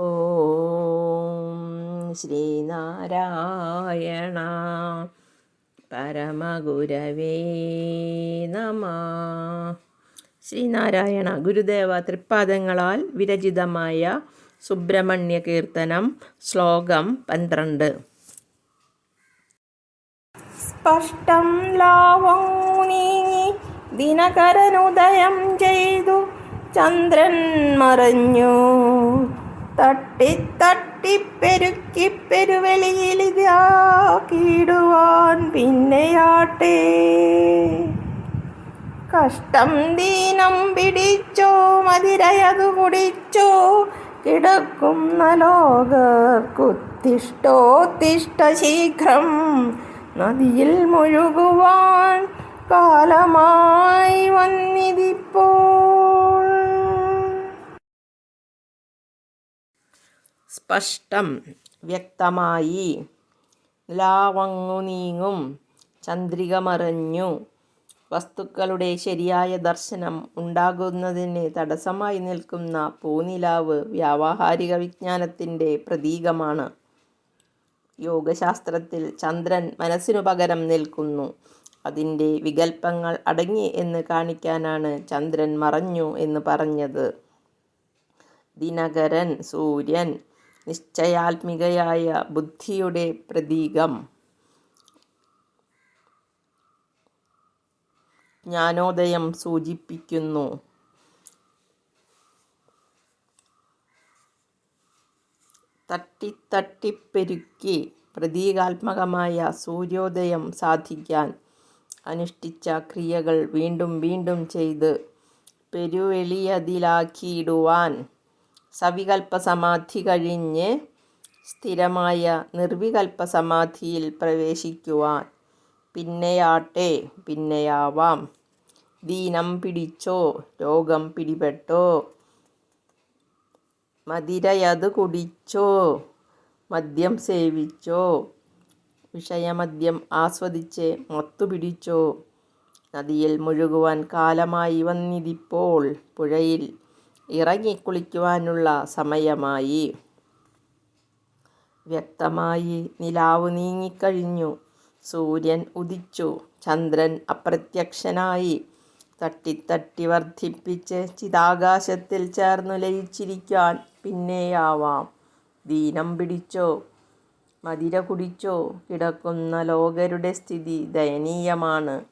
ഓം ശ്രീനാരായണ പരമഗുരവേ നമ. ശ്രീനാരായണ ഗുരുദേവ തൃപ്പാദങ്ങളാൽ വിരചിതമായ സുബ്രഹ്മണ്യ കീർത്തനം ശ്ലോകം പന്ത്രണ്ട്. സ്പഷ്ടം ലാവം നീങ്ങി ദിനകരനുദയം ചെയ്തു ചന്ദ്രൻ മറഞ്ഞു. തട്ടി തട്ടി പെരുക്കി പെരുവെളിയിലിതാക്കിടുവാൻ പിന്നെയാട്ടെ. കഷ്ടം ദീനം പിടിച്ചോ മതിരയതു കുടിച്ചോ കിടക്കുന്ന ലോകർക്കുത്തിഷ്ടോത്തിഷ്ട ശീഘ്രം നദിയിൽ മുഴുകുവാൻ കാലമായി വന്നിതിപ്പോൾ. സ്പഷ്ടം വ്യക്തമായി. ലാവങ്ങു നീങ്ങും. ചന്ദ്രിക മറഞ്ഞു വസ്തുക്കളുടെ ശരിയായ ദർശനം ഉണ്ടാകുന്നതിന് തടസ്സമായി നിൽക്കുന്ന പൂനിലാവ് വ്യാവഹാരിക വിജ്ഞാനത്തിന്റെ പ്രതീകമാണ്. യോഗശാസ്ത്രത്തിൽ ചന്ദ്രൻ മനസ്സിനു പകരം നിൽക്കുന്നു. അതിന്റെ വികൽപ്പങ്ങൾ അടങ്ങി എന്ന് കാണിക്കാനാണ് ചന്ദ്രൻ മറഞ്ഞു എന്ന് പറഞ്ഞത്. ദിനകരൻ സൂര്യൻ നിശ്ചയാത്മികയായ ബുദ്ധിയുടെ പ്രതീകം. ജ്ഞാനോദയം സൂചിപ്പിക്കുന്നു. തട്ടിത്തട്ടിപ്പെരുക്കി പ്രതീകാത്മകമായ സൂര്യോദയം സാധിക്കാൻ അനുഷ്ഠിച്ച ക്രിയകൾ വീണ്ടും വീണ്ടും ചെയ്ത് പെരുവെളിയതിലാക്കിയിടുവാൻ സവികൽപ്പ സമാധി കഴിഞ്ഞ് സ്ഥിരമായ നിർവികൽപ്പ സമാധിയിൽ പ്രവേശിക്കുവാൻ പിന്നെയാട്ടെ പിന്നെയാവാം. ദീനം പിടിച്ചോ രോഗം പിടിപെട്ടോ മതിരയത് കുടിച്ചോ മദ്യം സേവിച്ചോ വിഷയമദ്യം ആസ്വദിച്ച് മത്തുപിടിച്ചോ നദിയിൽ മുഴുകുവാൻ കാലമായി വന്നിതിപ്പോൾ പുഴയിൽ ഇറങ്ങിക്കുളിക്കുവാനുള്ള സമയമായി. വ്യക്തമായി നിലാവ് നീങ്ങിക്കഴിഞ്ഞു. സൂര്യൻ ഉദിച്ചു. ചന്ദ്രൻ അപ്രത്യക്ഷനായി. തട്ടിത്തട്ടി വർദ്ധിപ്പിച്ച് ചിതാകാശത്തിൽ ചേർന്നു ലയിച്ചിരിക്കാൻ പിന്നെയാവാം. ദീനം പിടിച്ചോ. മതിര കുടിച്ചോ. കിടക്കുന്ന ലോകരുടെ സ്ഥിതി ദയനീയമാണ്.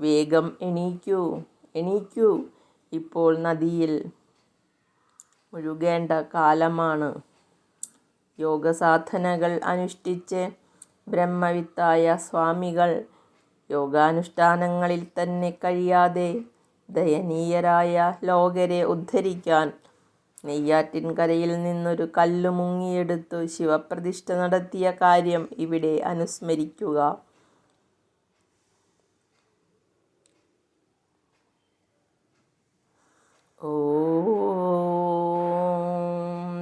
വേഗം എണീക്കൂ. എണീക്കൂ. ഇപ്പോൾ നദിയിൽ മുഴുകേണ്ട കാലമാണ്. യോഗസാധനകൾ അനുഷ്ഠിച്ച് ബ്രഹ്മവിത്തായ സ്വാമികൾ യോഗാനുഷ്ഠാനങ്ങളിൽ തന്നെ കഴിയാതെ ദയനീയരായ ലോകരെ ഉദ്ധരിക്കാൻ നെയ്യാറ്റിൻകരയിൽ നിന്നൊരു കല്ലു മുങ്ങിയെടുത്തു ശിവപ്രതിഷ്ഠ നടത്തിയ കാര്യം ഇവിടെ അനുസ്മരിക്കുക.